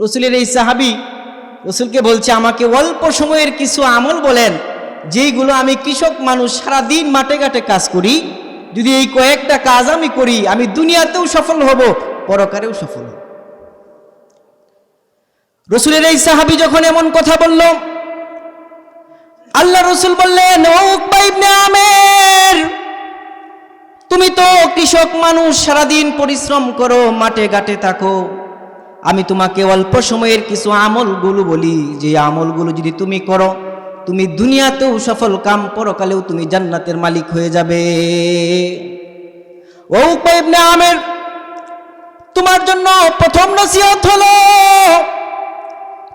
রসুলের এই সাহাবি রসুলকে বলছে, আমাকে অল্প সময়ের কিছু আমল বলেন, যেইগুলো আমি কৃষক মানুষ সারাদিন মাঠে ঘাটে কাজ করি। যদি এই কয়েকটা কাজ আমি করি, আমি দুনিয়াতেও সফল হব, পরকারেও সফল হব। রসুলের এই সাহাবি যখন এমন কথা বলল, আল্লাহ রসুল বললেন আমের, তুমি তো কৃষক মানুষ সারাদিন পরিশ্রম করো, মাঠে ঘাটে থাকো। আমি তোমাকে অল্প সময়ের কিছু আমলগুলো বলি। যে আমলগুলো যদি তুমি করো, তুমি দুনিয়াতেও সফল কাম পরকালেও তুমি জান্নাতের মালিক হয়ে যাবে। ও আমের, তোমার জন্য প্রথম নসিহত হলো,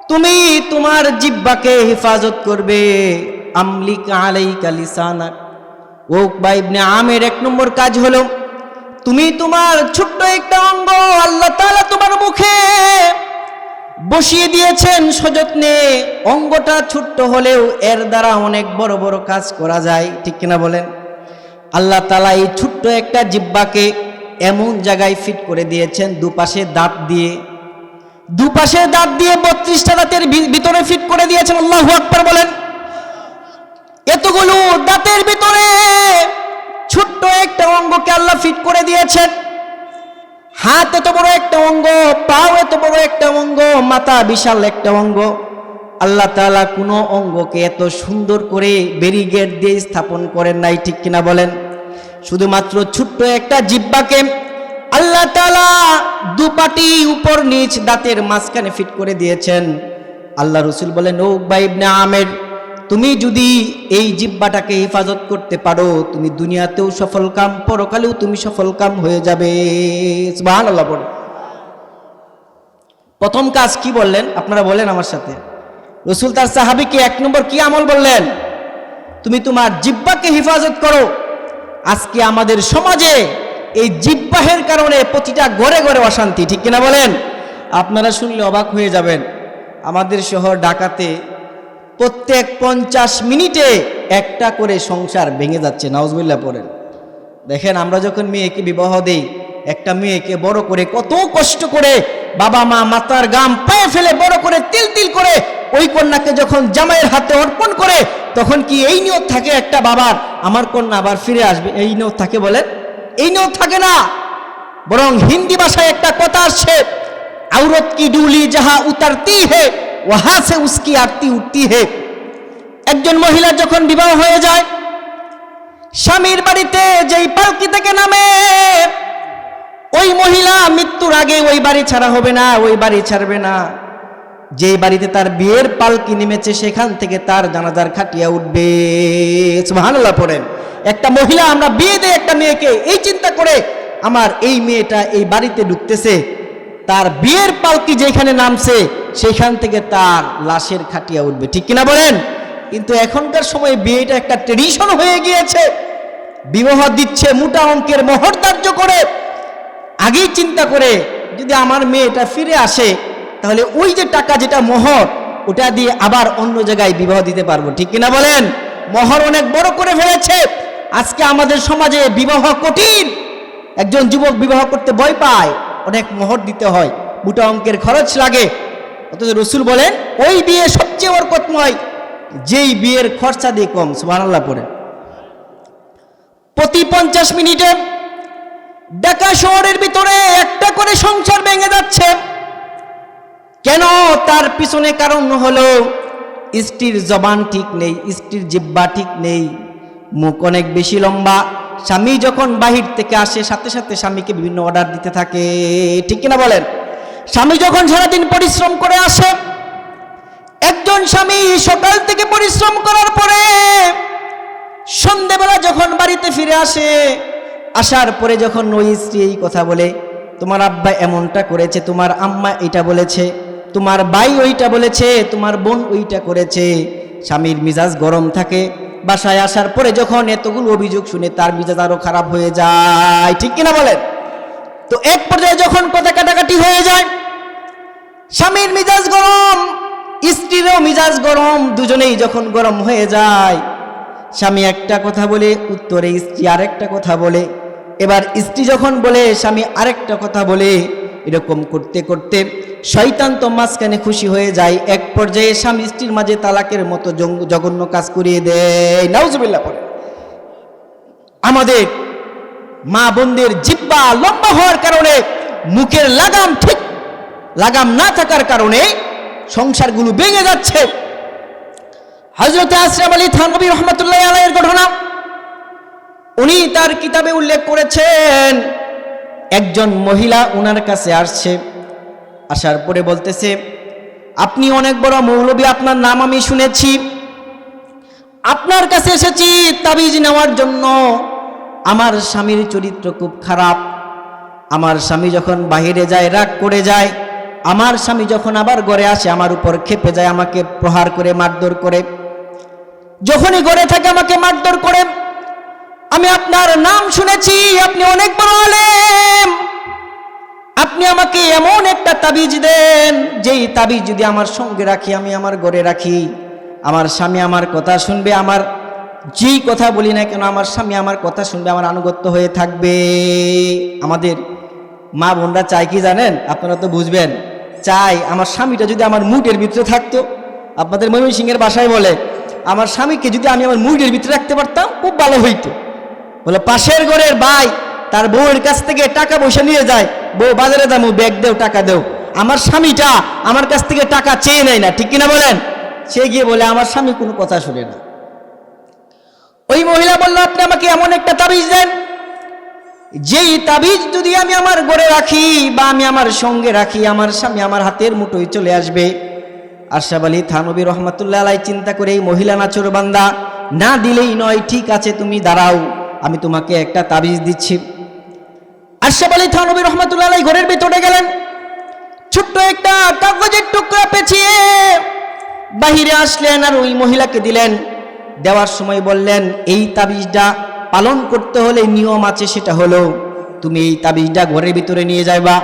তুমি তোমার জিব্বাকে হেফাজত করবে। আমলিক আলাইকা লিসানাক। ওকবা ইবনে আমের এক নম্বর কাজ হলো তুমি তোমার ছোট্ট একটা অঙ্গ আল্লাহ তালা তোমার মুখে বসিয়ে দিয়েছেন সযত্নে। অঙ্গটা ছোট্ট হলেও এর দ্বারা অনেক বড় বড় কাজ করা যায়, ঠিক কিনা বলেন? আল্লাহ তালা এই ছোট্ট একটা জিব্বাকে এমন জায়গায় ফিট করে দিয়েছেন, দুপাশে দাঁত দিয়ে। দুপাশে দাঁত দিয়ে বত্রিশটা দাঁতের ভিতরে ফিট করে দিয়েছেন, আল্লাহ আকবর বলেন। এতগুলো দাঁতের ভিতরে ছোট্ট একটা অঙ্গকে আল্লাহ ফিট করে দিয়েছেন। হাত এত বড় একটা অঙ্গ, পাও এত বড় একটা অঙ্গ, মাথা বিশাল একটা অঙ্গ। আল্লাহ তাআলা কোনো অঙ্গকে এত সুন্দর করে ব্যারিগেড দিয়ে স্থাপন করেন নাই, ঠিক কিনা বলেন? শুধুমাত্র ছোট্ট একটা জিব্বাকে আল্লাহ তাআলা দুপাটি উপর নিচ দাঁতের মাঝখানে ফিট করে দিয়েছেন। আল্লাহ রসুল বলেন, ও ইবনে আমের তুমি যদি এই জিব্বাটাকে হেফাজত করতে পারো, তুমি দুনিয়াতেও সফল কাম পরকালেও তুমি সফল কাম হয়ে যাবে। প্রথম কাজ কি বললেন? আপনারা বলেন আমার সাথে। রসুল তার সাহাবিকে এক নম্বর কি আমল বললেন? তুমি তোমার জিব্বাকে হেফাজত করো। আজকে আমাদের সমাজে এই জিব্বাহের কারণে প্রতিটা ঘরে ঘরে অশান্তি, ঠিক কিনা বলেন? আপনারা শুনলে অবাক হয়ে যাবেন। আমাদের শহর ঢাকাতে প্রত্যেক পঞ্চাশ মিনিটে একটা করে সংসার ভেঙে যাচ্ছে নাউজবিল্লা পড়েন। দেখেন, আমরা যখন মেয়েকে বিবাহ দেই, একটা মেয়েকে বড় করে কত কষ্ট করে বাবা মা মাতার গাম পায়ে ফেলে বড় করে তিল তিল করে ওই কন্যাকে যখন জামাইয়ের হাতে অর্পণ করে, তখন কি এই নিয়ত থাকে একটা বাবার? আমার কন্যা আবার ফিরে আসবে, এই নিয়ত থাকে বলেন? এই নিয়ত থাকে না। বরং হিন্দি ভাষায় একটা কথা আসছে, আউরত কি ডুলি যাহা উতারতি হে? ওহা সে উসকি আরতি উঠতি হে একজন মহিলা যখন বিবাহ হয়ে যায়, স্বামীর বাড়িতে যেই পালকি থেকে নামে, ওই মহিলা মৃত্যুর আগে ওই বাড়ি ছাড়া হবে না, ওই বাড়ি ছাড়বে না। যেই বাড়িতে তার বিয়ের পালকি নেমেছে, সেখান থেকে তার জানাজার খাটিয়া উঠবে। সুবহানাল্লাহ পড়েন। একটা মহিলা, আমরা বিয়ে দেয় একটা মেয়েকে, এই চিন্তা করে আমার এই মেয়েটা এই বাড়িতে ঢুকতেছে। তার বিয়ের পালকি যেখানে নামছে সেখান থেকে তার লাশের খাটিয়া উঠবে। ঠিক কিনা বলেন? কিন্তু এখনকার সময় বিয়েটা একটা ট্রেডিশন হয়ে গিয়েছে। বিবাহ দিচ্ছে মোটা অঙ্কের মোহর ধার্য করে। আগেই চিন্তা করে যদি আমার মেয়েটা ফিরে আসে, তাহলে ওই যে টাকা যেটা মোহর, ওটা দিয়ে আবার অন্য জায়গায় বিবাহ দিতে পারব। ঠিক কিনা বলেন? মহর অনেক বড় করে ফেলেছে। আজকে আমাদের সমাজে বিবাহ কঠিন। একজন যুবক বিবাহ করতে ভয় পায়। অনেক মোহর দিতে হয়। মোটা অঙ্কের খরচ লাগে। অথচ রসুল বলেন, ওই বিয়ে সবচেয়ে বরকতময়, যেই বিয়ের খরচা দিয়ে কম। সুবহানাল্লাহ পড়ে। প্রতি পঞ্চাশ মিনিটে ঢাকা শহরের ভিতরে একটা করে সংসার ভেঙে যাচ্ছে। কেন? তার পিছনে কারণ হলো, স্ত্রীর জবান ঠিক নেই, স্ত্রীর জিব্বা ঠিক নেই, মুখ অনেক বেশি লম্বা। স্বামী যখন বাহির থেকে আসে, সাথে সাথে স্বামীকে বিভিন্ন অর্ডার দিতে থাকে। ঠিক কিনা বলেন? স্বামী যখন সারাদিন পরিশ্রম করে আসে, একজন স্বামী সকাল থেকে পরিশ্রম করার পরে সন্ধেবেলা যখন বাড়িতে ফিরে আসে, আসার পরে যখন ওই স্ত্রী এই কথা বলে, তোমার আব্বা এমনটা করেছে, তোমার আম্মা এটা বলেছে, তোমার ভাই ওইটা বলেছে, তোমার বোন ওইটা করেছে। স্বামীর মিজাজ গরম থাকে, বাসায় আসার পরে যখন এতগুলো অভিযোগ শুনে তার মিজাজ আরও খারাপ হয়ে যায়। ঠিক কিনা বলেন? তো এক পর্যায়ে যখন কথা কাটাকাটি হয়ে যায়, স্বামীর মিজাজ গরম, স্ত্রীরও মিজাজ গরম, দুজনেই যখন গরম হয়ে যায়, স্বামী একটা কথা বলে, উত্তরে স্ত্রী আরেকটা কথা বলে। এবার স্ত্রী যখন বলে, স্বামী আরেকটা কথা বলে, এরকম করতে করতে শয়তান তো মাঝখানে খুশি হয়ে যায়। এক পর্যায়ে স্বামী স্ত্রীর মাঝে তালাকের মতো জঘন্য কাজ করিয়ে দেয়। নাউজুবিল্লাহ পরে আমাদের মা বোনদের জিব্বা লম্বা হওয়ার কারণে, মুখের লাগাম ঠিক, লাগাম না থাকার কারণে সংসারগুলো ভেঙে যাচ্ছে। হজরত আশরাফ আলী থানবী রহমতুল্লাহ আলাইয়ের ঘটনা, উনি তার কিতাবে উল্লেখ করেছেন, একজন মহিলা ওনার কাছে আসছে, আসার পরে বলতেছে, আপনি অনেক বড় মৌলবী, আপনার নাম আমি শুনেছি, আপনার কাছে এসেছি তাবিজ নেওয়ার জন্য। আমার স্বামীর চরিত্র খুব খারাপ। আমার স্বামী যখন বাহিরে যায়, রাগ করে যায়, আমার স্বামী যখন আবার ঘরে আসে, আমার উপর খেপে যায়, আমাকে প্রহার করে, মারধর করে। যখনই ঘরে থাকে, আমাকে মারধর করে। আমি আপনার নাম শুনেছি, আপনি অনেক বড় আলেম। আপনি আমাকে এমন একটা তাবিজ দেন, যেই তাবিজ যদি আমার সঙ্গে রাখি, আমি আমার ঘরে রাখি। আমার স্বামী আমার কথা শুনবে, আমার যেই কথা বলি না কেন, আমার স্বামী আমার কথা শুনবে, আমার আনুগত্য হয়ে থাকবে। আমাদের মা বোনরা চায় কি জানেন? আপনারা তো বুঝবেন। চাই আমার স্বামীটা যদি আমার মুটের ভিতরে থাকতো, আপনাদের ময়মনসিংহের বাসায় বলে, আমার স্বামীকে যদি আমি আমার মুটের ভিতরে রাখতে পারতাম, খুব ভালো হইতো। বলে, পাশের ঘরের ভাই তার বউয়ের কাছ থেকে টাকা পয়সা নিয়ে যায়। বউ, বাজারে দামু ব্যাগ দেও, টাকা দেও। আমার স্বামীটা আমার কাছ থেকে টাকা চেয়ে নেয় না, ঠিক কিনা বলেন? সে গিয়ে বলে, আমার স্বামী কোনো কথা শুনে না। ওই মহিলা বলল, আপনি আমাকে এমন একটা তাবিজ দেন, যেই তাবিজ যদি আমি আমার ঘরে রাখি বা আমি আমার সঙ্গে রাখি, আমার স্বামী আমার হাতের মুঠোয় চলে আসবে। আরশাব আলী থানবী আলাই চিন্তা করে, এই মহিলা নাচর বান্দা, না দিলেই নয়, ঠিক আছে, তুমি দাঁড়াও, আমি তোমাকে একটা তাবিজ দিচ্ছি। আরশাব আলী থানবী রহমতুল্লাহ আলাই ঘরের ভিতরে গেলেন। ছোট্ট একটা কাগজের টুকরা পেঁচিয়ে বাহিরে আসলেন আর ওই মহিলাকে দিলেন। দেওয়ার সময় বললেন, এই তাবিজটা পালন করতে হলে নিয়ম আছে, সেটা হলো তুমি এই তাবিজটা ঘরের ভিতরে নিয়ে যাইবা।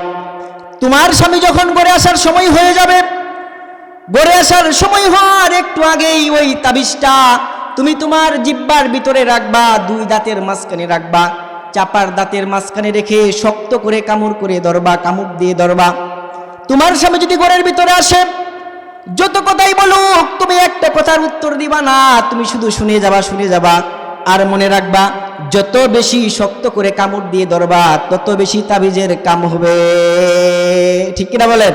তোমার স্বামী যখন ঘরে আসার সময় হয়ে যাবে, ঘরে আসার সময় হওয়ার একটু আগেই ওই তাবিজটা তুমি তোমার জিব্বার ভিতরে রাখবা, দুই দাঁতের মাঝখানে রাখবা, চাপার দাঁতের মাঝখানে রেখে শক্ত করে কামড় করে ধরবা, কামড় দিয়ে ধরবা। তোমার স্বামী যদি ঘরের ভিতরে আসে যত কথাই বলুক তুমি একটা কথার উত্তর দিবা না, তুমি শুধু শুনে যাবা শুনে যাবা। আর মনে রাখবা, যত বেশি শক্ত করে কামড় দিয়ে ধরবা, তত বেশি তাবিজের কাম হবে। ঠিক কিনা বলেন?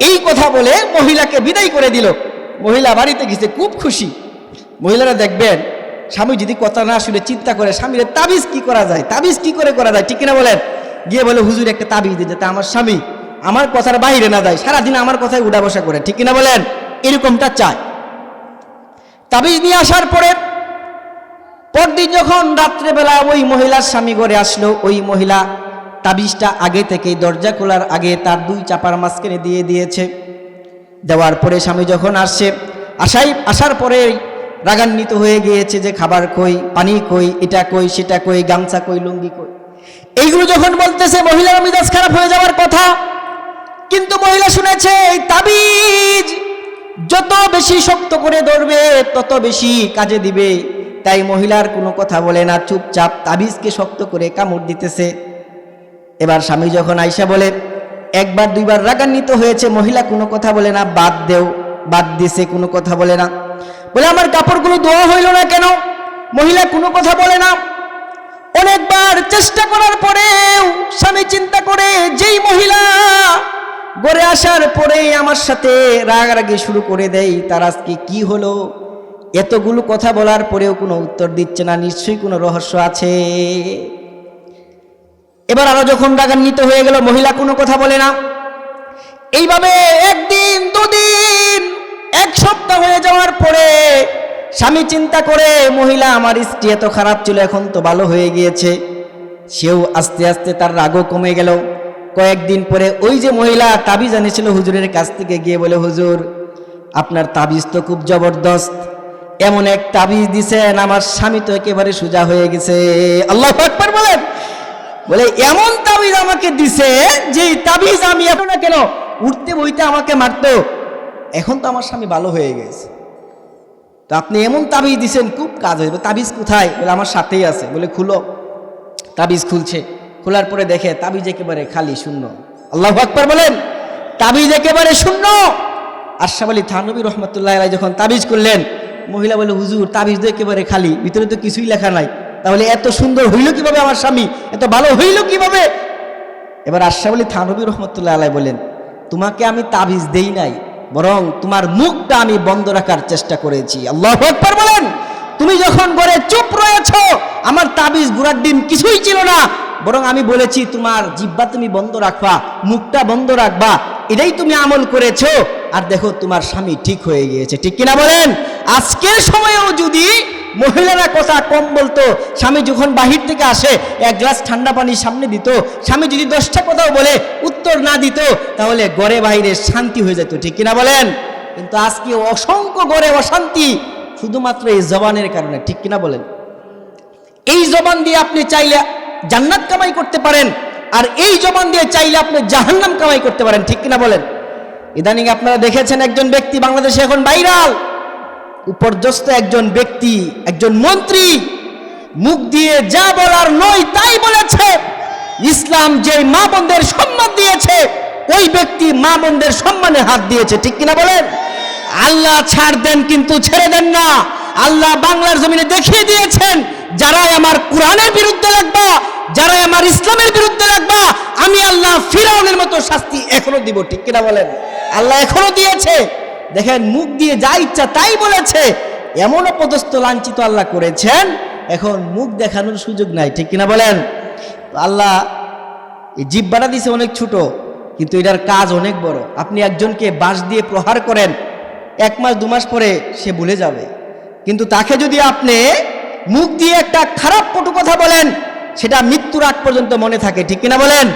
এই কথা বলে মহিলাকে বিদায় করে দিল। মহিলা বাড়িতে গেছে, খুব খুশি। মহিলারা দেখবেন, স্বামী যদি কথা না শুনে চিন্তা করে, স্বামীর তাবিজ কি করা যায়? তাবিজ কি করে করা যায়? ঠিক কিনা বলেন? গিয়ে বলে, হুজুর, একটা তাবিজ দিয়ে যাতে আমার স্বামী আমার কথার বাইরে না যায়, সারাদিন আমার কথায় উঠা বসা করে, ঠিক কিনা বলেন? এরকমটা চায়। তাবিজ নিয়ে আসার পরে, পরদিন যখন রাত্রেবেলা ওই মহিলার স্বামী ঘরে আসলো, ওই মহিলা তাবিজটা আগে থেকেই দরজা খোলার আগে তার দুই চাপার মাঝখানে দিয়ে দিয়েছে। দেওয়ার পরে স্বামী যখন আসছে, আসাই, আসার পরে রাগান্বিত হয়ে গিয়েছে যে খাবার কই, পানি কই, এটা কই, সেটা কই, গামছা কই, লুঙ্গি কই। এইগুলো যখন বলতেছে, মহিলার মিজাজ খারাপ হয়ে যাওয়ার কথা কিন্তু মহিলা শুনেছে, এই তাবিজ যত বেশি শক্ত করে ধরবে, তত বেশি কাজে দিবে। তাই মহিলার কোনো কথা বলে না, চুপচাপ তাবিজকে শক্ত করে কামড় দিতেছে। এবার স্বামী যখন আইসা বলে, একবার, দুইবার রাগান্বিত হয়েছে, মহিলা কোনো কথা বলে না, বাদ দেও, বাদ দিছে, কোনো কথা বলে না। বলে, আমার কাপড়গুলো ধোয়া হইল না কেন? মহিলা কোনো কথা বলে না? অনেকবার চেষ্টা করার পরেও স্বামী চিন্তা করে, যেই মহিলা গড়ে আসার পরে আমার সাথে রাগারাগি শুরু করে দেয়, তার আজকে কি হলো? এতগুলো কথা বলার পরেও কোনো উত্তর দিচ্ছে না, নিশ্চয়ই কোনো রহস্য আছে। এবার আরও যখন রাগান্বিত হয়ে গেল, মহিলা কোনো কথা বলে না। এইভাবে একদিন, দুদিন, এক সপ্তাহ হয়ে যাওয়ার পরে স্বামী চিন্তা করে, মহিলা, আমার স্ত্রী এত খারাপ ছিল, এখন তো ভালো হয়ে গিয়েছে। সেও আস্তে আস্তে তার রাগও কমে গেল। কয়েকদিন পরে ওই যে মহিলা তাবিজ আনেছিল হুজুরের কাছ থেকে, গিয়ে বলে, হুজুর, আপনার তাবিজ তো খুব জবরদস্ত। এমন এক তাবিজ দিছেন, আমার স্বামী তো একেবারে সোজা হয়ে গেছে। আল্লাহ আকবার বলেন। বলে, এমন তাবিজ আমাকে দিছে যে তাবিজ আমি এত না কেন উঠতে বইতে আমাকে মারতো। এখন তো আমার স্বামী ভালো হয়ে গেছে। তো আপনি এমন তাবিজ দিছেন, খুব কাজ হইবে তাবিজ কোথায়? বলে, আমার সাথেই আছে। বলে, খুলো। তাবিজ খুলছে। খোলার পরে দেখে তাবিজ একেবারে খালি, শূন্য। আল্লাহ আকবার বলেন, তাবিজ একেবারে শূন্য। আশরাফ আলী থানবী রহমতুল্লাহ আলাই যখন তাবিজ করলেন, মহিলা বলে, হুজুর, তাবিজ তো একেবারে খালি, ভিতরে তো কিছুই লেখা নাই। তাহলে এত সুন্দর হইল কীভাবে আমার স্বামী? এত ভালো হইল কীভাবে? এবার আশরাফ আলী থানবী রহমতুল্লাহ আলাই বলেন, তোমাকে আমি তাবিজ দেই নাই, বরং তোমার মুখটা আমি বন্ধ রাখার চেষ্টা করেছি। আল্লাহ একবার বলেন, তুমি যখন ঘরে চুপ রয়েছ, আমার তাবিজ গুড়ার ডিম কিছুই ছিল না বরং আমি বলেছি, তোমার জিব্বা তুমি বন্ধ রাখবা, মুখটা বন্ধ রাখবা, এটাই তুমি আমল করেছ। আর দেখো, তোমার স্বামী ঠিক হয়ে গিয়েছে। ঠিক কিনা বলেন? আজকের সময়েও যদি মহিলারা কথা কম বলতো, স্বামী যখন বাহির থেকে আসে, এক গ্লাস ঠান্ডা পানি সামনে দিত, স্বামী যদি দশটা কথাও বলে, উত্তর না দিত, তাহলে গড়ে বাহিরে শান্তি হয়ে যেত। ঠিক কিনা বলেন? কিন্তু আজকে অসংখ্য গড়ে অশান্তি, শুধুমাত্র এই জবানের কারণে। ঠিক কিনা বলেন? এই জবান দিয়ে আপনি চাইলে জান্নাত কামাই করতে পারেন, আর এই জবান দিয়ে চাইলে আপনি জাহান্নাম কামাই করতে পারেন, ঠিক কিনা বলেন? ইদানিং আপনারা দেখেছেন একজন ব্যক্তি বাংলাদেশে এখন বাইরাল উপর্যস্ত একজন ব্যক্তি, একজন মন্ত্রী, মুখ দিয়ে যা বলার নয় তাই বলেছে। ইসলাম যে মা বোনদের সম্মান দিয়েছে, ওই ব্যক্তি মা বোনদের সম্মানে হাত দিয়েছে, ঠিক কিনা বলেন? আল্লাহ ছাড় দেন কিন্তু ছেড়ে দেন না। আল্লাহ বাংলার জমিনে দেখিয়ে দিয়েছেন যারাই আমার কোরআনের বিরুদ্ধে লাগবা যারাই আমার ইসলামের বিরুদ্ধে লাগবা আমি আল্লাহ ফিরাউনের মতো শাস্তি এখনও দিব, ঠিক কিনা বলেন? আল্লাহ এখনও দিয়েছে। দেখেন, মুখ দিয়ে যা ইচ্ছা তাই বলেছে। এমন অপদস্থ লাঞ্ছিত আল্লাহ করেছেন। এখন মুখ দেখানোর সুযোগ নাই, ঠিক কিনা বলেন? আল্লাহ এই জিব্বাটা দিছে অনেক ছোট, কিন্তু এটার কাজ অনেক বড়। আপনি একজনকে বাঁশ দিয়ে প্রহার করেন, এক মাস, দু মাস পরে সে ভুলে যাবে। কিন্তু তাকে যদি আপনি মুখ দিয়ে একটা খারাপ কটু কথা বলেন, সেটা মৃত্যুর আগ পর্যন্ত মনে থাকে, ঠিক কিনা বলেন?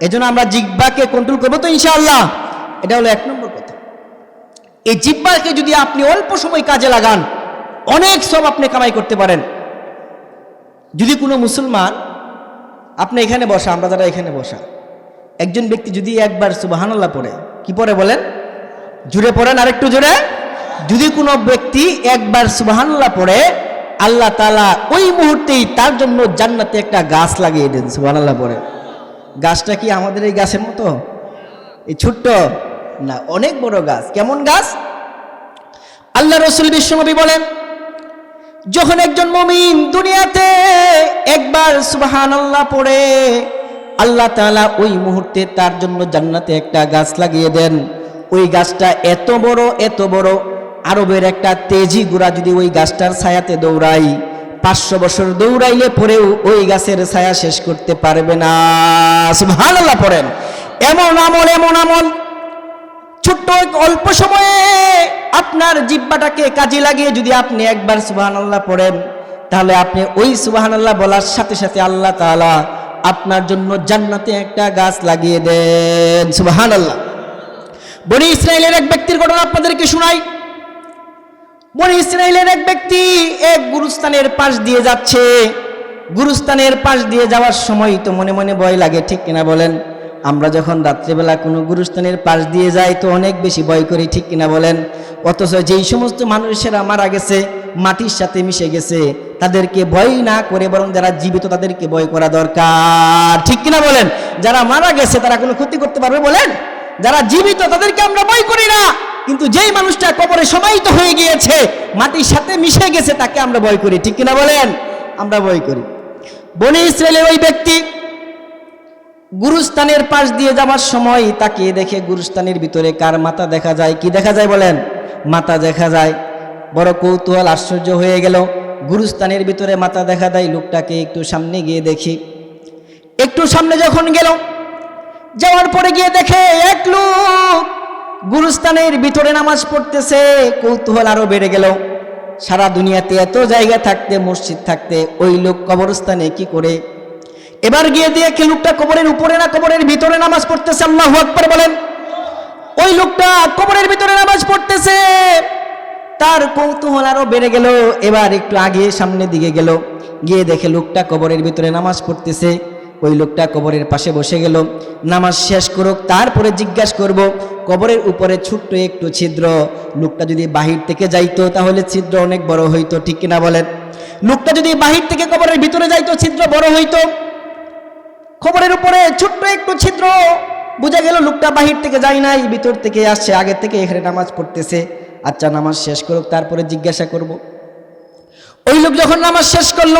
এজন্য আমরা জিব্বাকে কন্ট্রোল করব তো ইনশাআল্লাহ। এটা হলো এক নম্বর কথা। এই জিব্বাকে যদি আপনি অল্প সময় কাজে লাগান, অনেক সব আপনি কামাই করতে পারেন। যদি কোনো মুসলমান, আপনি এখানে বসা, আমরা যারা এখানে বসা, একজন ব্যক্তি যদি একবার সুবাহানাল্লাহ পড়ে, কি পড়ে বলেন? জুড়ে পড়েন আরেকটু জুড়ে যদি কোনো ব্যক্তি একবার সুবাহান্লাহ পড়ে আল্লাহ তালা ওই মুহূর্তেই তার জন্য জান্নাতে একটা গাছ লাগিয়ে দেন সুবাহান্লাহ পরে গাছটা কি আমাদের এই গাছের মতো? এই ছোট্ট? না, অনেক বড় গাছ। কেমন গাছ? আল্লাহ রসুল বিশ্বনবী বলেন, যখন একজন মমিন দুনিয়াতে একবার সুবাহান আল্লাহ পড়ে, আল্লাহ তালা ওই মুহূর্তে তার জন্য জান্নাতে একটা গাছ লাগিয়ে দেন। ওই গাছটা এত বড় এত বড় আরবের একটা তেজি গুড়া যদি ওই গাছটার ছায়াতে দৌড়াই, পাঁচশো বছর দৌড়াইলে পরেও ওই গাছের ছায়া শেষ করতে পারবে না। সুবহান আল্লাহ পড়েন। এমন আমল এমন আমল। ছোট্ট অল্প সময়ে আপনার জিব্বাটাকে কাজে লাগিয়ে যদি আপনি একবার সুবাহান আল্লাহ পড়েন, তাহলে আপনি ওই সুবাহান আল্লাহ বলার সাথে সাথে আল্লাহ তাআলা আপনার জন্য জান্নাতে একটা গাছ লাগিয়ে দেন। সুবাহান আল্লাহ বনি ইসরায়েলের এক ব্যক্তির ঘটনা আপনাদেরকে শোনাই। বনি ইসরায়েলের এক ব্যক্তি এক গুরুস্থানের পাশ দিয়ে যাচ্ছে। গুরুস্থানের পাশ দিয়ে যাওয়ার সময় তো মনে মনে ভয় লাগে, ঠিক কিনা বলেন? আমরা যখন রাত্রিবেলা কোনো গুরুস্থানের পাশ দিয়ে যাই তো অনেক বেশি ভয় করি, ঠিক কিনা বলেন? অথচ যেই সমস্ত মানুষেরা মারা গেছে, মাটির সাথে মিশে গেছে, তাদেরকে ভয় না করে বরং যারা জীবিত তাদেরকে ভয় করা দরকার, ঠিক কিনা বলেন? যারা মারা গেছে তারা কোনো ক্ষতি করতে পারবে বলেন? যারা জীবিত তাদেরকে আমরা ভয় করি না। কিন্তু যেই মানুষটা কবরে সমাহিত হয়ে গিয়েছে, মাটির সাথে মিশে গেছে, তাকে আমরা ভয় করি। ঠিক কিনা বলেন? আমরা ভয় করি। বনি ইসরায়েলের ওই ব্যক্তি গুরুস্থানের পাশ দিয়ে যাওয়ার সময় তাকে দেখে গুরুস্থানের ভিতরে কার মাথা দেখা যায়? কি দেখা যায় বলেন? মাথা দেখা যায়। বড় কৌতূহল, আশ্চর্য হয়ে গেল। গুরুস্থানের ভিতরে মাথা দেখা দেয়। লোকটাকে একটু সামনে গিয়ে দেখি। একটু সামনে যখন গেল, যাওয়ার পরে গিয়ে দেখে এক লোক গুরুস্থানের ভিতরে নামাজ পড়তেছে, কৌতূহল আরও বেড়ে গেল। সারা দুনিয়াতে এত জায়গা থাকতে, মসজিদ থাকতে, ওই লোক কবরস্থানে কি করে? এবার গিয়ে দেখে লোকটা কবরের উপরে না কবরের ভিতরে নামাজ পড়তেছে, আল্লাহ আকবার বলেন। ওই লোকটা কবরের ভিতরে নামাজ পড়তেছে, তার কৌতূহল আরও বেড়ে গেল, এবার একটু আগে সামনের দিকে গেল। গিয়ে দেখে লোকটা কবরের ভিতরে নামাজ পড়তেছে, ওই লোকটা কবরের পাশে বসে গেল। নামাজ শেষ করুক, তারপরে জিজ্ঞাসা করব কবরের উপরে ছোট্ট একটু ছিদ্র। লোকটা যদি বাহির থেকে যাইতো, তাহলে ছিদ্র অনেক বড় হইতো, ঠিক কিনা বলেন? লোকটা যদি বাহির থেকে কবরের ভিতরে যাইতো, ছিদ্র বড় হইতো। খবরের উপরে ছোট্ট একটু ছিদ্র। বোঝা গেল লোকটা বাহির থেকে যায় নাই, ভিতর থেকে আসছে, আগে থেকে এখানে নামাজ পড়তেছে। আচ্ছা নামাজ শেষ করুক, তারপরে জিজ্ঞাসা করব। ওই লোক যখন নামাজ শেষ করল,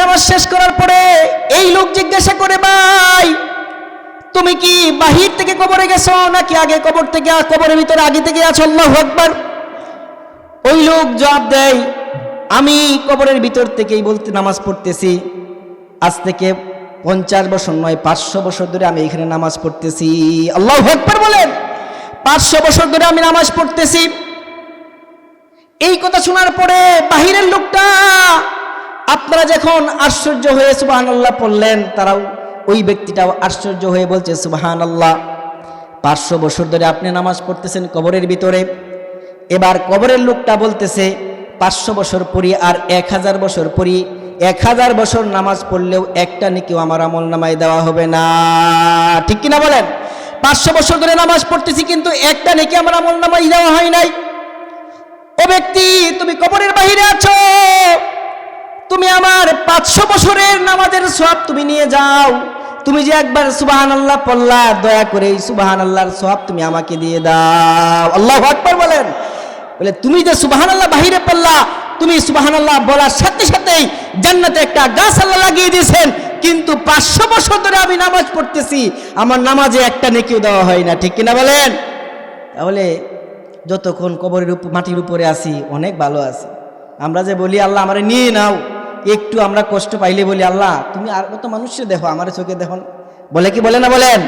নামাজ শেষ করার পরে এই লোক জিজ্ঞাসা করে, ভাই তুমি কি বাহির থেকে কবরে গেছো নাকি আগে কবর থেকে, কবরের ভিতরে আগে থেকে আছো? আল্লাহু আকবার। ওই লোক জবাব দেয়, আমি কবরের ভিতর থেকেই বলতে নামাজ পড়তেছি। আজ থেকে পঞ্চাশ বছর নয়, পাঁচশো বছর ধরে আমি এখানে নামাজ পড়তেছি। আল্লাহ আকবার বলেন, পাঁচশো বছর ধরে আমি নামাজ পড়তেছি। এই কথা শোনার পরে বাহিরের লোকটা, আপনারা যখন আশ্চর্য হয়ে সুবাহান আল্লাহ পড়লেন, তারাও ওই ব্যক্তিটাও আশ্চর্য হয়ে বলছে সুবাহান আল্লাহ পাঁচশো বছর ধরে আপনি নামাজ পড়তেছেন কবরের ভিতরে। এবার কবরের লোকটা বলতেছে, পাঁচশো বছর পরি আর এক হাজার বছর পরি এক হাজার বছর নামাজ পড়লেও একটা নিকেও আমার আমল নামায় দেওয়া হবে না। ঠিক কিনা বলেন? পাঁচশো বছর ধরে নামাজ পড়তেছি কিন্তু একটা নেকি আমার আমল নামাই দেওয়া হয় নাই। ও ব্যক্তি, তুমি কবরের বাহিরে আছো। তুমি আমার পাঁচশো বছরের নামাজের সব তুমি নিয়ে যাও। তুমি যে একবার সুবাহান আল্লাহ পড়লা, দয়া করে এই সুবাহান আল্লাহর সব তুমি আমাকে দিয়ে দাও। আল্লাহ আকবর বলেন। বলে, তুমি যে সুবাহান আল্লাহ বাহিরে পড়লা, তুমি সুবাহান আল্লাহ বলার সাথে সাথেই জান্নাতে একটা গাছ আল্লাহ লাগিয়ে দিয়েছেন। কিন্তু পাঁচশো বছর ধরে আমি নামাজ পড়তেছি, আমার নামাজে একটা নেকিও দেওয়া হয় না, ঠিক কিনা বলেন? তাহলে যতক্ষণ কবরের মাটির উপরে আসি অনেক ভালো আছি। আমরা যে বলি, আল্লাহ আমারে নিয়ে নাও। একটু আমরা কষ্ট পাইলে বলি, আল্লাহ, তুমি আর কত মানুষের দেখো আমার চোখে দেখো বলে কি বলে না বলেন?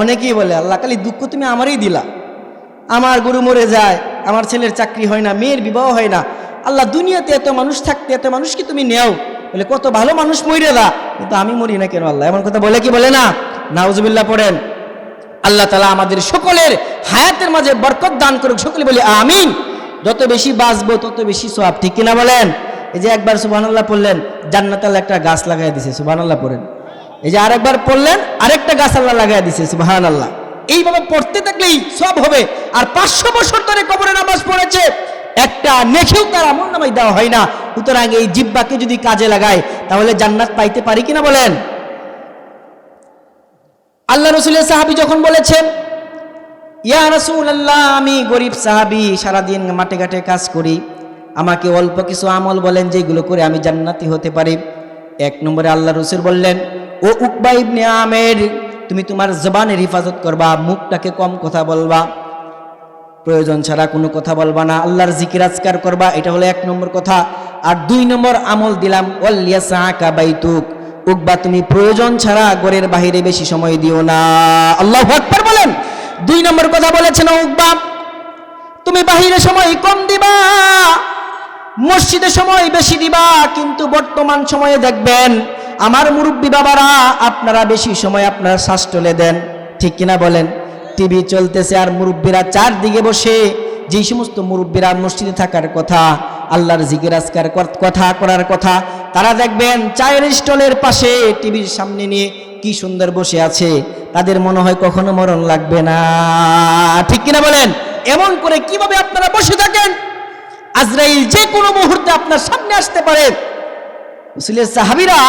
অনেকেই বলে, আল্লাহ, খালি দুঃখ তুমি আমারই দিলা। আমার গরু মরে যায়, আমার ছেলের চাকরি হয় না, মেয়ের বিবাহ হয় না। আল্লাহ, দুনিয়াতে এত মানুষ থাকতে, এত মানুষকে তুমি নেও? বলে, কত ভালো মানুষ মরে দা, কিন্তু আমি মরি না কেন আল্লাহ? এমন কথা বলে কি বলে না? নাউজুবিল্লাহ পড়েন, আল্লাহ তালা আমাদের সকলের হায়াতের মাঝে বরকত দান করুক। সকলে বলি, আমিন। যত বেশি বাঁচবো, তত বেশি সব ঠিক কিনা বলেন? এই যে একবার সুবহানাল্লাহ পড়লেন, জান্নাত আল্লাহ একটা গাছ লাগাই দিছে, সুবহানাল্লাহ পড়েন। এই যে আরেকবার পড়লেন, আরেকটা গাছ আল্লাহ লাগাই দিছে, সুবহানাল্লাহ। এইভাবে পড়তে থাকলেই সব হবে। আর পাঁচশো বছর ধরে কবরে নামাজ পড়েছে, একটা নেখেও তার আমল নামাই দেওয়া হয় না। সুতরাং এই জিব্বাকে যদি কাজে লাগায়, তাহলে জান্নাত পাইতে পারি কিনা বলেন? আল্লাহ রসুলের সাহাবি যখন বলেছেন, ইয়া রসুল আল্লাহ আমি গরিব সাহাবি, সারাদিন মাঠে ঘাটে কাজ করি। আমাকে অল্প কিছু আমল বলেন, যেগুলো করে আমি জান্নাতি হতে পারি। এক নম্বরে আল্লাহ রসুল বললেন, ও উকবা ইবনে আমের, তুমি তোমার জবানের হিফাজত করবা, মুখটাকে কম কথা বলবা। প্রয়োজন ছাড়া কোনো কথা বলবা না, আল্লাহর জিকির আজকার করবা, এটা হলো এক নম্বর কথা। আর দুই নম্বর আমল দিলাম বাইতুক। উকবা, তুমি প্রয়োজন ছাড়া ঘরের বাহিরে বেশি সময় দিও না। আল্লাহ আকবার বলেন। দুই নম্বর কথা বলেছেন উকবা, তুমি বাহিরে সময় কম দিবা। মসজিদে সময় বেশি দিবা, কিন্তু বর্তমান সময়ে দেখবেন আমার মুরব্বী বাবারা আপনারা বেশি সময় আপনারা শ্বাস টলে দেন। ঠিক কিনা বলেন? টিভি চলতেছে আর মুরব্বীরা চারদিকে বসে, যেই সমস্ত মুরব্বীরা মসজিদে থাকার কথা, আল্লাহর জিকির আজকার কথা করার কথা, তারা দেখবেন চায়ের স্টলের পাশে টিভির সামনে নিয়ে কি সুন্দর বসে আছে। তাদের মনে হয় কখনো মরণ লাগবে না। ঠিক কিনা বলেন? এমন করে কীভাবে আপনারা বসে থাকেন? আজরাইল যে কোনো মুহূর্তে আপনার সামনে আসতে পারে। রসুলের সাহাবিরা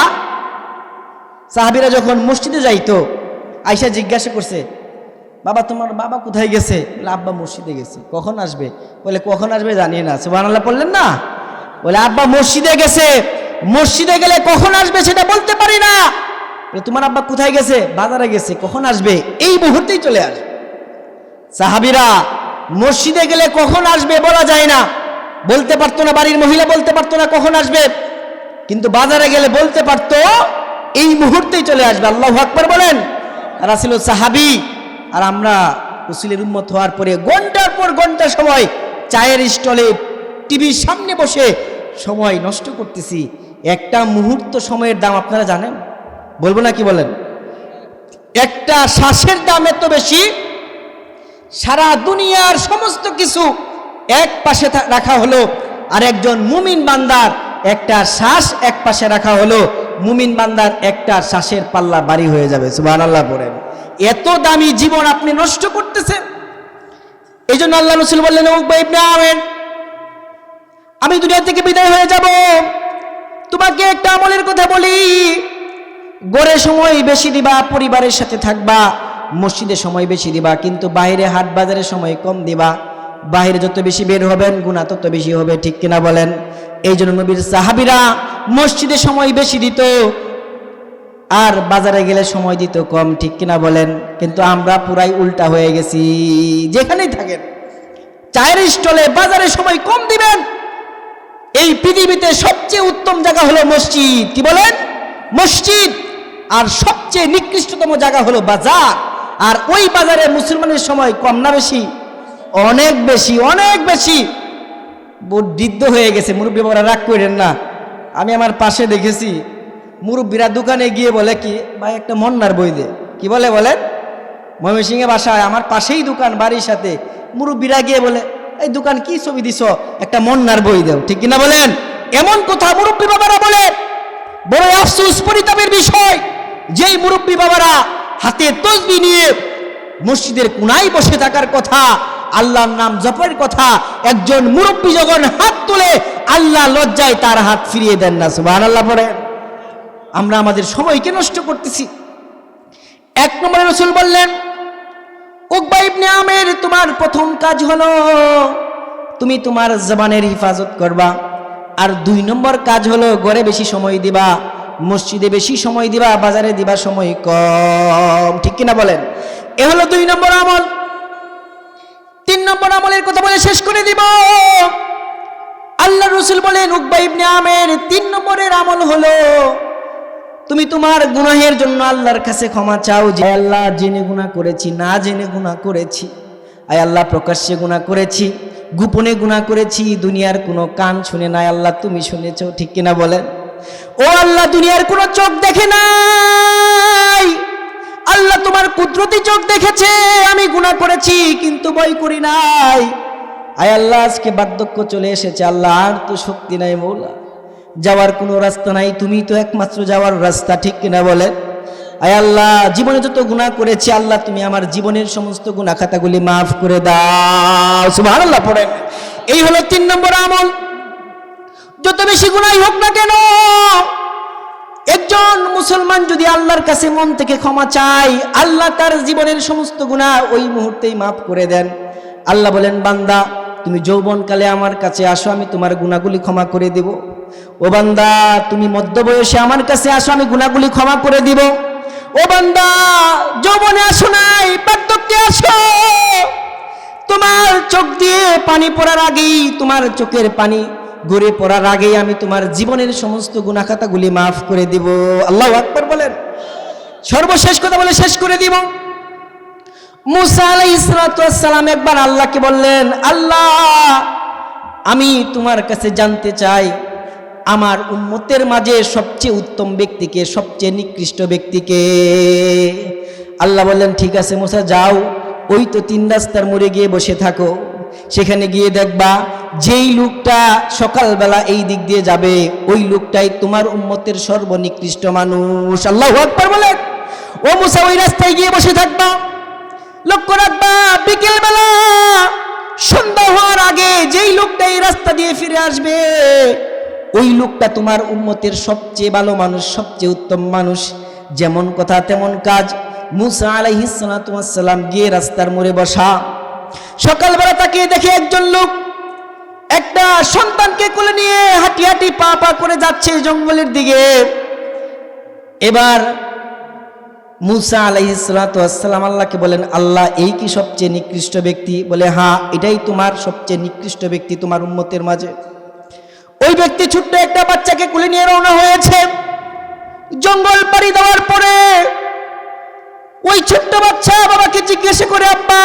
সাহাবিরা যখন মসজিদে যাইতো আয়সা জিজ্ঞাসা করছে, বাবা, তোমার বাবা কোথায় গেছে? বলে, আব্বা মসজিদে গেছে। কখন আসবে? বলে, কখন আসবে জানি না। সুবহানাল্লাহ বললেন না। বলে, আব্বা মসজিদে গেছে। মসজিদে গেলে কখন আসবে সেটা বলতে পারি না। তোমার আব্বা কোথায় গেছে? বাজারে গেছে। কখন আসবে? এই মুহূর্তেই চলে আসবে। সাহাবিরা মসজিদে গেলে কখন আসবে বলা যায় না। বলতে পারতো না, বাড়ির মহিলা বলতে পারতো না কখন আসবে। কিন্তু বাজারে গেলে বলতে পারতো, এই মুহূর্তেই চলে আসবে। আল্লাহ আকবর বলেন, তারা ছিল সাহাবি। আর আমরা উসিলের উম্মত হওয়ার পরে ঘণ্টার পর ঘণ্টা সময় চায়ের স্টলে টিভির সামনে বসে সময় নষ্ট করতেছি। একটা মুহূর্ত সময়ের দাম আপনারা জানেন? বলব না কি বলেন? একটা শ্বাসের দাম এত বেশি, সারা দুনিয়ার সমস্ত কিছু এক পাশে রাখা হলো আর একজন মুমিন বান্দার একটা শ্বাস, এক পাশে রাখা হলো মুমিন বান্দার একটা শ্বাসের পাল্লা বাড়ি হয়ে যাবে। সুবাহ আল্লাহ বলেন এত দামি জীবন আপনি নষ্ট করতেছেন। এই জন্য আল্লাহ রসুল বললেন আমের, আমি দুনিয়া থেকে বিদায় হয়ে যাব। তোমাকে একটা আমলের কথা বলি। গড়ে সময় বেশি দিবা, পরিবারের সাথে থাকবা, মসজিদে সময় বেশি দিবা, কিন্তু বাইরে হাট বাজারে সময় কম দিবা। বাইরে যত বেশি বের হবেন গুণা তত বেশি হবে, ঠিক কিনা বলেন? এই জন্য নবীর সাহাবিরা মসজিদে সময় বেশি দিত, আর বাজারে গেলে সময় দিত কম, ঠিক কিনা বলেন? কিন্তু আমরা পুরাই উল্টা হয়ে গেছি, যেখানেই থাকেন। চায়ের স্টলে বাজারে সময় কম দিবেন। এই পৃথিবীতে সবচেয়ে উত্তম জায়গা হলো মসজিদ, কি বলেন? মসজিদ। আর সবচেয়ে নিকৃষ্টতম জায়গা হলো বাজার। আর ওই বাজারে মুসলমানের সময় কম না বেশি অনেক বেশি অনেক বেশি। বৃদ্ধ হয়ে গেছে, মুরব্বী বাবারা, রাগ করেন না। আমি আমার পাশে দেখেছি, মুরব্বীরা দোকানে গিয়ে বলে কি, ভাই, একটা মন্নার বই দে। কি বলে বলেন ময়মনসিংহে বাসায়, আমার পাশেই দোকান, বাড়ির সাথে। মুরব্বীরা গিয়ে বলে, এই দোকান কি ছবি দিছ? একটা মন্নার বই দেও। ঠিক কিনা বলেন? এমন কথা মুরব্বী বাবারা বলে। বড় আফসোস পরিতাপের বিষয়, যেই মুরব্বী বাবারা হাতে তসবি নিয়ে মসজিদের কোনায় বসে থাকার কথা আল্লাহর নাম জপের কথা, একজন মুরব্বী যখন হাত তুলে আল্লাহ লজ্জায় তার হাত ফিরিয়ে দেন না সুবাহ আল্লাহ পরে আমরা আমাদের সময়কে নষ্ট করতেছি। এক নম্বরে রসুল বললেন, উকবা ইবনে আমের, তোমার প্রথম কাজ হলো তুমি তোমার জবানের হিফাজত করবা। আর দুই নম্বর কাজ হলো ঘরে বেশি সময় দিবা, মসজিদে বেশি সময় দিবা, বাজারে দিবা সময় কম। ঠিক কিনা বলেন? এ হলো দুই নম্বর আমল। তিন নম্বর আমলের কথা বলে শেষ করে দিব। আল্লাহ রসুল বলেন, উকবা ইবনে আমের, তিন নম্বরের আমল হলো, তুমি তোমার গুনাহের জন্য আল্লাহর কাছে ক্ষমা চাও যে আল্লাহ, জেনে গুনাহ করেছি, না জেনে গুনাহ করেছি। আয় আল্লাহ, প্রকাশ্যে গুনাহ করেছি, গোপনে গুনাহ করেছি, দুনিয়ার কোনো কান শুনে নাই আল্লাহ, তুমি শুনেছো ঠিক কিনা বলেন? ও আল্লাহ, দুনিয়ার কোনো চোখ দেখে নাই। আল্লাহ তোমার কুদরতি চোখ দেখেছে, আমি গুনাহ করেছি, কিন্তু বই করি নাই। আয় আল্লাহ, আজকে বার্ধক্য চলে এসেছে। আল্লাহ, আর তো শক্তি নাই মৌলা। যাওয়ার কোনো রাস্তা নাই, তুমি তো একমাত্র যাওয়ার রাস্তা, ঠিক কিনা বলেন? আয় আল্লাহ, জীবনে যত গুনাহ করেছি, আল্লাহ, তুমি আমার জীবনের সমস্ত গুনাহ খাতাগুলি মাফ করে দাও। সুবহানাল্লাহ, পড়েন। এই হলো তিন নম্বর আমল। যত বেশি গুণাই হোক না কেন একজন মুসলমান যদি আল্লাহর কাছে মন থেকে ক্ষমা চায়, আল্লাহ তার জীবনের সমস্ত গুনাহ ওই মুহূর্তেই মাফ করে দেন। আল্লাহ বলেন, বান্দা, তুমি যৌবনকালে আমার কাছে আসো, আমি তোমার গুণাগুলি ক্ষমা করে দেব। ও বান্দা, তুমি মধ্যবয়সে আমার কাছে আসো, আমি গুণাগুলি ক্ষমা করে দিব। ও বান্দা, যৌবনে আসো নাই বার্ধক্যে আসো। তোমার চোখ দিয়ে পানি পড়ার আগেই তোমার চোখের পানি গড়ে পড়ার আগেই আমি তোমার জীবনের সমস্ত গুণাখাতাগুলি মাফ করে দিব। আল্লাহ আকবর বলেন। সর্বশেষ কথা বলে শেষ করে দিব। মুসা আলাই সালাম একবার আল্লাহকে বললেন, আল্লাহ, আমি তোমার কাছে জানতে চাই, আমার উম্মতের মাঝে সবচেয়ে উত্তম ব্যক্তিকে সবচেয়ে নিকৃষ্ট ব্যক্তিকে আল্লাহ বললেন, ঠিক আছে মুসা, যাও। ওই তো তিন রাস্তার মোড়ে গিয়ে বসে থাকো। সেখানে গিয়ে দেখবা, যেই লোকটা সকালবেলা এই দিক দিয়ে যাবে, ওই লোকটাই তোমার উম্মতের সর্বনিকৃষ্ট মানুষ। আল্লাহ আকবার বলেন ও মুসা, ওই রাস্তায় গিয়ে বসে থাকবা। লক্ষ্য রাখবা বিকেল বেলা সন্ধ্যা হওয়ার আগে যেই লোকটা এই রাস্তা দিয়ে ফিরে আসবে, ওই লোকটা তোমার উম্মতের সবচেয়ে ভালো মানুষ, সবচেয়ে উত্তম মানুষ। যেমন কথা, তেমন কাজ। মুসা আলাইহিসালাম গিয়ে রাস্তার মোড়ে বসা। সকালবেলা তাকিয়ে দেখে একজন লোক একটা সন্তানকে কোলে নিয়ে হাঁটি হাঁটি পা পা করে যাচ্ছে জঙ্গলের দিকে। এবার মুসা আলাইসালাম আল্লাহকে বলেন, আল্লাহ, এই কি সবচেয়ে নিকৃষ্ট ব্যক্তি? বলে হ্যাঁ এটাই তোমার সবচেয়ে নিকৃষ্ট ব্যক্তি তোমার উন্মতের মাঝে। ওই ব্যক্তি ছোট্ট একটা বাচ্চাকে কুলে নিয়ে রওনা হয়েছে। জঙ্গল পাড়ি দেওয়ার পরে ওই ছোট্ট বাচ্চা বাবাকে জিজ্ঞেস করে, আব্বা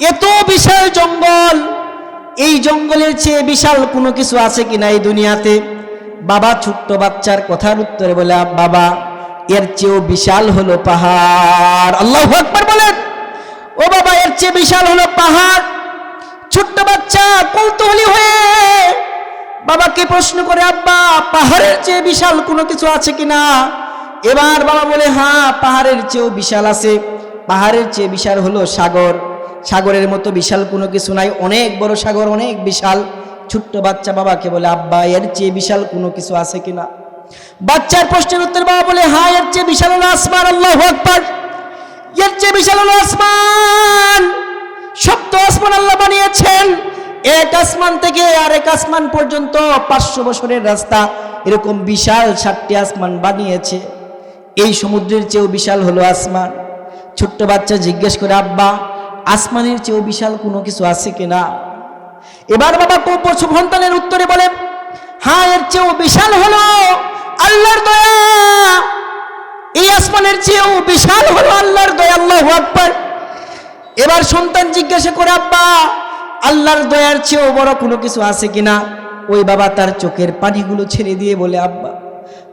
এত বিশাল জঙ্গল। এই জঙ্গলের চেয়ে বিশাল কোনো কিছু আছে কিনা এই দুনিয়াতে? বাবা ছোট্ট বাচ্চার কথার উত্তরে বলে, বাবা, এর চেয়েও বিশাল হলো পাহাড়। আল্লাহ আকবার বলেন, ও বাবা, এর চেয়ে বিশাল হলো পাহাড়। ছোট্ট বাচ্চা কৌতূহলী হয়ে বাবাকে প্রশ্ন করে, আব্বা, পাহাড়ের চেয়ে বিশাল কোনো কিছু আছে কি না? এবার বাবা বলে হ্যাঁ পাহাড়ের চেয়েও বিশাল আছে। পাহাড়ের চেয়ে বিশাল হলো সাগর। সাগরের মতো বিশাল কোনো কিছু নাই। অনেক বড় সাগর, অনেক বিশাল। ছোট্ট বাচ্চা বাবাকে বলে, আব্বা, এর চেয়ে বিশাল কোনো কিছু আছে কিনা বাচ্চার প্রশ্নের উত্তর বাবা বলে হ্যাঁ এর চেয়ে বিশাল হলো আসমান, আল্লাহ আকবার। এর চেয়ে বিশাল হলো আসমান। সপ্ত আসমান আল্লাহ বানিয়েছেন। এক আসমান থেকে আরেক আসমান পর্যন্ত পাঁচশো বছরের রাস্তা। এরকম বিশাল সাতটি আসমান বানিয়েছে। এই সমুদ্রের চেয়েও বিশাল হলো আসমান। ছোট্ট বাচ্চা জিজ্ঞেস করে, আব্বা আসমানের চেয়েও বিশাল কোনো কিছু আছে কিনা? এবার বাবা পশু সন্তানের উত্তরে বলে হ্যাঁ এর চেয়েও বিশাল হলো আল্লাহর দয়া। এই আসমানের চেয়েও বিশাল হলো আল্লাহর দয়া, আল্লাহ আকবার। এবার সন্তান জিজ্ঞাসা করে, আব্বা, আল্লাহর দয়ার চেয়েও বড় কোনো কিছু আছে কিনা? ওই বাবা তার চোখের পানিগুলো ছেড়ে দিয়ে বলে, আব্বা,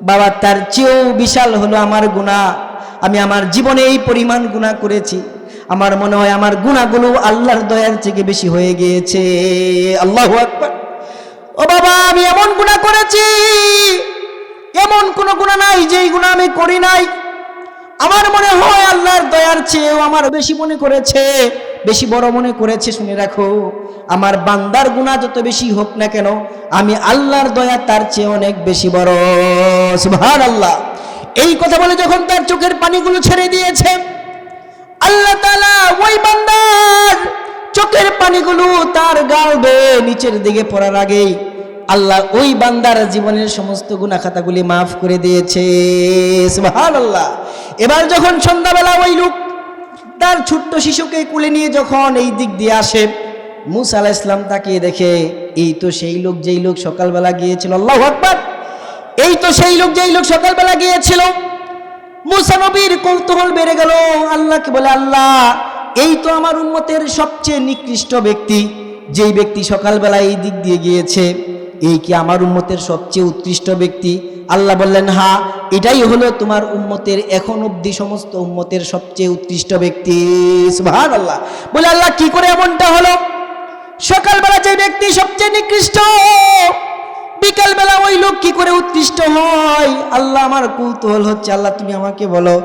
বাবা, তার চেয়েও বিশাল হলো আমার গুণা আমি আমার জীবনে এই পরিমাণ গুণা করেছি। আমার মনে হয় আমার গুণাগুলো আল্লাহর দয়ার থেকে বেশি হয়ে গিয়েছে। আল্লাহ আকবার। ও বাবা, আমি এমন গুণা করেছি, এমন কোনো গুণা নাই যেই গুণা আমি করি নাই। আমার মনে হয় আল্লাহর দয়ার চেয়েও আমার বেশি মনে করেছে, বেশি বড় মনে করেছে, শুনে রাখো। আমার বান্দার গুণা যত বেশি হোক না কেন, আমি আল্লাহর দয়া তার চেয়ে অনেক বেশি বড়। আল্লাহ এই কথা বলে যখন তার চোখের পানিগুলো ছেড়ে দিয়েছে আল্লাহ তাআলা ওই বান্দার চোখের পানিগুলো তার গাল বেয়ে নিচের দিকে পড়ার আগেই আল্লাহ ওই বান্দার জীবনের সমস্ত গুনাহ খাতাগুলি মাফ করে দিয়েছে। সুবহানাল্লাহ। এবার যখন সন্ধ্যাবেলা ওই লোক তার ছোট্ট শিশুকে কুলে নিয়ে যখন এই দিক দিয়ে আসে, মুসা আলাহ ইসলাম তাকিয়ে দেখে, এই তো সেই লোক যেই লোক সকালবেলা গিয়েছিল, আল্লাহ আকবার। এই তো সেই লোক যেই লোক সকালবেলা গিয়েছিল মুসা নবীর কৌতূহল বেড়ে গেল। আল্লাহকে বলে, আল্লাহ, এই তো আমার উন্মতের সবচেয়ে নিকৃষ্ট ব্যক্তি। যেই ব্যক্তি সকালবেলা এই দিক দিয়ে গিয়েছে, এই কি আমার উন্মতের সবচেয়ে উৎকৃষ্ট ব্যক্তি? আল্লাহ বললেন, হা, এটাই হলো তোমার উম্মতের এখন অবধি সমস্ত উম্মতের সবচেয়ে উৎকৃষ্ট ব্যক্তি। সুবহান আল্লাহ বলে, আল্লাহ, কি করে এমনটা হলো? সকালবেলা যে ব্যক্তি সবচেয়ে নিকৃষ্ট বিকালবেলা ওই লোক কি করে উৎকৃষ্ট হয়? আল্লাহ আমার কৌতূহল হচ্ছে। আল্লাহ, তুমি আমাকে বলো।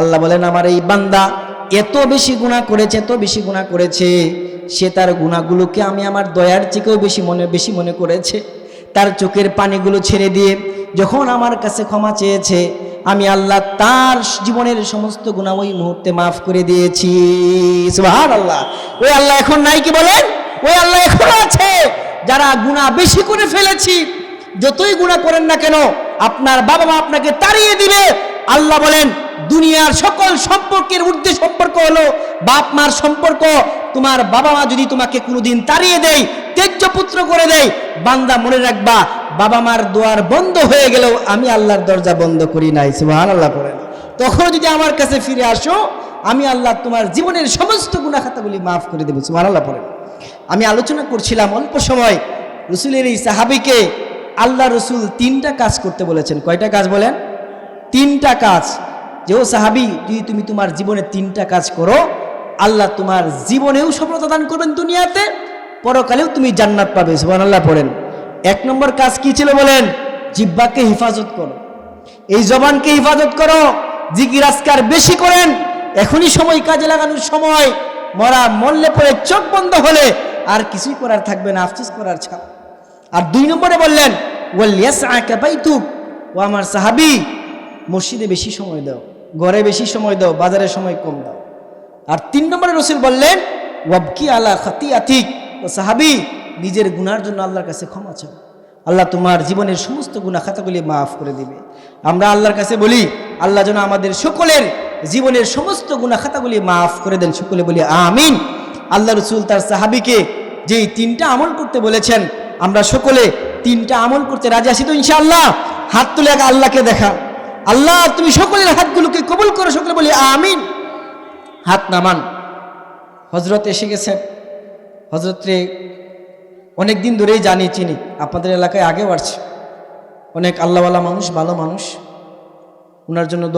আল্লাহ বলেন, আমার এই বান্দা এত বেশি গুণা করেছে, এত বেশি গুণা করেছে। সে তার গুণাগুলোকে আমি আমার দয়ার চেয়েও বেশি মনে বেশি মনে করেছে। তার চোখের পানিগুলো ছেড়ে দিয়ে যখন আমার কাছে ক্ষমা চেয়েছে, আমি আল্লাহ তার জীবনের সমস্ত গুণা ওই মুহূর্তে মাফ করে দিয়েছি। আল্লাহ ওই আল্লাহ এখন নাই কি বলেন? ওই আল্লাহ এখন আছে। যারা গুণা বেশি করে ফেলেছি, যতই গুণা করেন না কেন, আপনার বাবা মা আপনাকে তাড়িয়ে দিবে। আল্লাহ বলেন, দুনিয়ার সকল সম্পর্কের ঊর্ধ্বে সম্পর্ক হলো বাপ মার সম্পর্ক। তোমার বাবা মা যদি তোমাকে কোনোদিন তাড়িয়ে দেয় তেজ্য পুত্র করে দেয়, বান্দা মনে রাখবা বাবা মার দোয়ার বন্ধ হয়ে গেলেও আমি আল্লাহর দরজা বন্ধ করি নাই সুবহান আল্লাহ করেন তখন যদি আমার কাছে ফিরে আসো, আমি আল্লাহ তোমার জীবনের সমস্ত গুণা খাতাগুলি মাফ করে দেবো সুবহান আল্লাহ পড়েন আমি আলোচনা করছিলাম অল্প সময় রসুলের এই সাহাবিকে আল্লাহ রসুল তিনটা কাজ করতে বলেছেন। কয়টা কাজ বলেন? তিনটা কাজ। যে ও সাহাবি, যদি তুমি তোমার জীবনে তিনটা কাজ করো, আল্লাহ তোমার জীবনেও সফলতা দান করবেন দুনিয়াতে, পরকালেও তুমি জান্নাত পাবে। সুবান আল্লাহ পড়েন। এক নম্বর কাজ কি ছিল বলেন? জিব্বাকে হেফাজত করো। এই জবানকে হেফাজত করো। জিকির আজকার বেশি করেন। এখনই সময় কাজে লাগানোর সময়। মরা মরলে পরে চোখ বন্ধ হলে আর কিছুই করার থাকবে না, আফসোস করার ছাড়া আর দুই নম্বরে বললেন, ওয়াল ইয়াসআকা বাইতুক। ও আমার সাহাবি, মসজিদে বেশি সময় দাও, ঘরে বেশি সময় দাও, বাজারে সময় কম দাও। আর তিন নম্বরে রসুল বললেন, ওয়াবকি আলা খাতি আতিক ও সাহাবি, নিজের গুনার জন্য আল্লাহর কাছে ক্ষমা চাও। আল্লাহ তোমার জীবনের সমস্ত গুণা খাতাগুলি মাফ করে দিবে। আমরা আল্লাহর কাছে বলি, আল্লাহ যেন আমাদের সকলের জীবনের সমস্ত গুণা খাতাগুলি মাফ করে দেন। সকলে বলি, আমিন। আল্লাহ রসুল তার সাহাবিকে যেই তিনটা আমল করতে বলেছেন, আমরা সকলে তিনটা আমল করতে রাজি আসি তো ইনশাআল্লাহ? হাত তুলে এক আল্লাহকে দেখা। আল্লাহ, তুমি সকলের হাতগুলোকে কবুল করো, সকলে বলি আমিন। হাত নামান। হজরত এসে গেছেন। হজরতরে অনেক দিন ধরেই জানি, চিনি। আপনাদের এলাকায় আগেও আসছে। অনেক আল্লাহওয়ালা মানুষ, ভালো মানুষ। ওনার জন্য